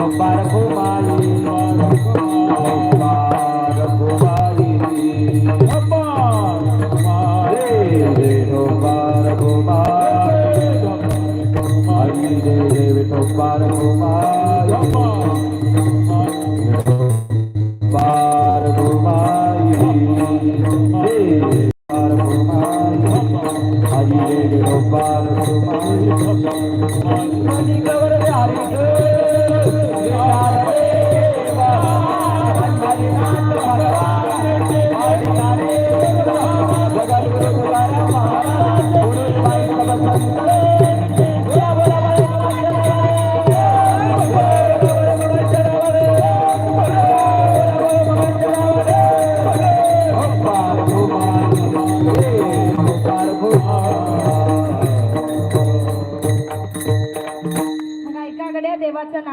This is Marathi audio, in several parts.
Hari Krishna, Hari Krishna.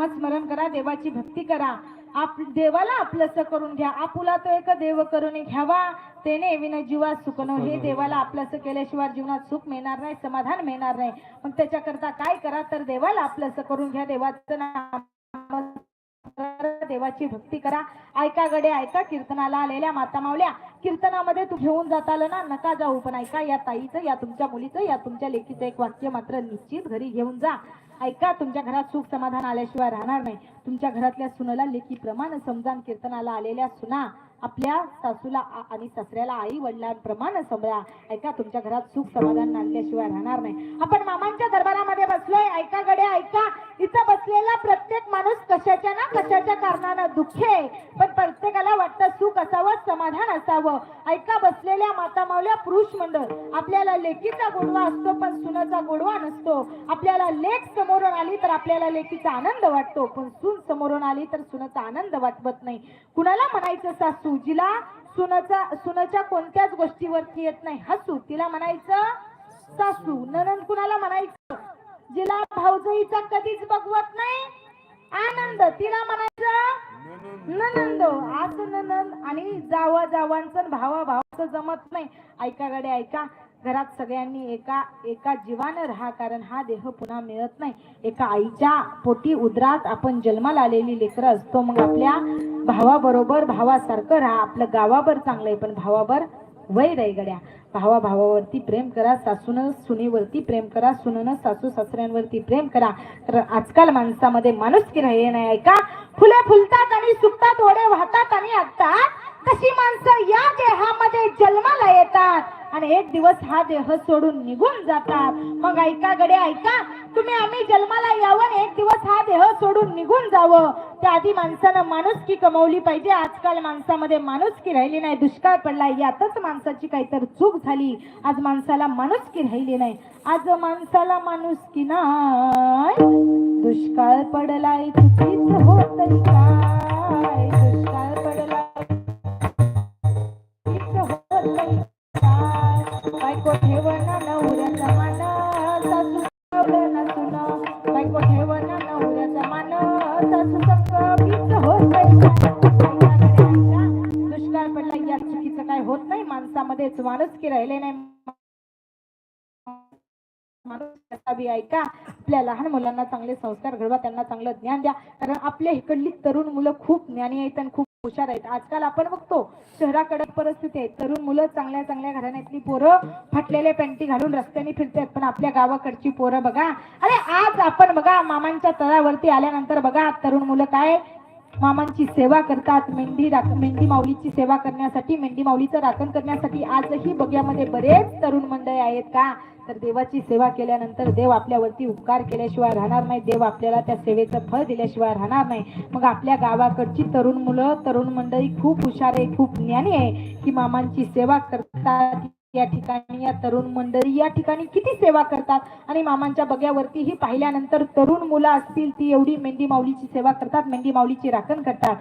नामस्मरण करा देवाची भक्ती करा. आप देवाला आपलंस करून घ्या. आपुला तो एक देव करून घ्यावा. तेने विन जीवा सुखनो हे देवाला आपलंस केल्याशिवाय जीवनात सुख मिळणार नाही समाधान मिळणार नाही. मग त्याच्याकरता काय करा तर देवाला आपलंस करून घ्या. देवाचं नाम देवाची भक्ती करा. ऐका गडे ऐका कीर्तनाला आलेल्या माता मावल्या कीर्तनामध्ये तू घेऊन जात आलं ना नका जाऊ पण ऐका या ताईचं या तुमच्या मुलीचं या तुमच्या लेकीचं एक वाक्य मात्र निश्चित घरी घेऊन जा. ऐका तुमच्या घरात सुख समाधान आल्याशिवाय राहणार नाही. तुमच्या घरातल्या सुनाला लेकीप्रमाणे समजान कीर्तनाला आलेल्या सुना. आपल्या सासूला आणि सासऱ्याला आई वडिलांप्रमाणे समजा ऐका तुमच्या घरात सुख समाधान आणल्याशिवाय राहणार नाही. आपण मामांच्या दरबारामध्ये बसलोय. ऐका गडे ऐका. इथं बसलेला प्रत्येक माणूस कशाच्या ना कशाच्या कारणानं दुःखी आहे पण प्रत्येकाला वाटतं सुख असावं समाधान असावं. ऐका बसलेल्या माता मावल्या पुरुष मंडळ आपल्याला लेकीचा गोडवा असतो पण सुनाचा गोडवा नसतो. आपल्याला लेख समोरून आली तर आपल्याला लेकीचा आनंद वाटतो पण सून समोरून आली तर सुनाचा आनंद वाटवत नाही. कुणाला म्हणायचं सासू? जिला सुनाचा सुनाच्या कोणत्याच गोष्टीवरती येत नाही. हसू तिला म्हणायचं सासू. ननंद कुणाला म्हणायचं? जिला भाऊजईचा कधीच बघवत नाही. आनंद तिला म्हणायचं ननंद आज ननंद आणि जावा जावांचं भावा भावाचं जमत नाही. ऐका गडे ऐका. घरात सगळ्यांनी एका एका जीवानं राहा कारण हा देह पुन्हा मिळत नाही. एका आईच्या पोटी उदरात आपण जन्माला आलेली लेकरं असतो. मग आपल्या भावाबरोबर भावासारखं राहा. आपलं गावावर चांगलं आहे पण भावावर वय आहे गड्या. भावा भावावरती प्रेम करा सासून सुनेवरती प्रेम करा सुननं सासू सासऱ्यांवरती प्रेम करा. तर आजकाल माणसामध्ये माणुसकी राहिले नाही ऐका फुले फुलतात आणि सुकतात ओढे वाहतात आणि आगतात कशी माणसं या देहामध्ये जन्माला येतात? आणि एक दिवस हा देह सोडून निघून जातात. मग ऐका गडे ऐका. तुम्ही आम्ही जन्माला यावं आणि एक दिवस हा देह सोडून निघून जावं. त्या आधी माणसानं माणुसकी कमवली पाहिजे. आजकाल माणसामध्ये माणुसकी राहिली नाही. दुष्काळ पडलाय. यातच माणसाची काहीतरी चूक झाली. आज माणसाला माणुसकी राहिली नाही. आज माणसाला माणुसकी नाही. दुष्काळ पडलाय. चुकीच होत दुष्काळ पडला या चुकीचं काय होत नाही? माणसामध्येच माणुसकी राहिले नाही? ऐका आपल्या लहान मुलांना चांगले संस्कार घडवा त्यांना चांगलं ज्ञान द्या. कारण आपल्या इकडली तरुण मुलं खूप ज्ञानी आहेत आणि खूप हुशार आहेत. आजकाल आपण बघतो शहराकडे परिस्थिती आहे. तरुण मुलं चांगल्या चांगल्या घराण्यातली पोरं फाटलेल्या पॅन्टी घालून रस्त्याने फिरतात पण आपल्या गावाकडची पोरं बघा. अरे आज आपण बघा मामांच्या तळावरती आल्यानंतर बघा तरुण मुलं काय मामांची सेवा करतात मेंढी राख मेंढी माऊलीची सेवा करण्यासाठी मेंढी माऊलीचं राखण करण्यासाठी आजही बग्यामध्ये बरेच तरुण मंडळी आहेत का? तर देवाची सेवा केल्यानंतर देव आपल्यावरती उपकार केल्याशिवाय राहणार नाही. देव आपल्याला त्या सेवेचं फळ दिल्याशिवाय राहणार नाही. मग आपल्या गावाकडची तरुण मुलं तरुण मंडळी खूप हुशार आहे खूप ज्ञानी आहे की मामांची सेवा करतात. या ठिकाणी या तरुण मंडळी या ठिकाणी किती सेवा करतात? आणि मामांच्या बग्यावरती ही पाहिल्यानंतर तरुण मुलं असतील ती एवढी मेंढी माऊलीची सेवा करतात मेंढी माऊलीची राखण करतात.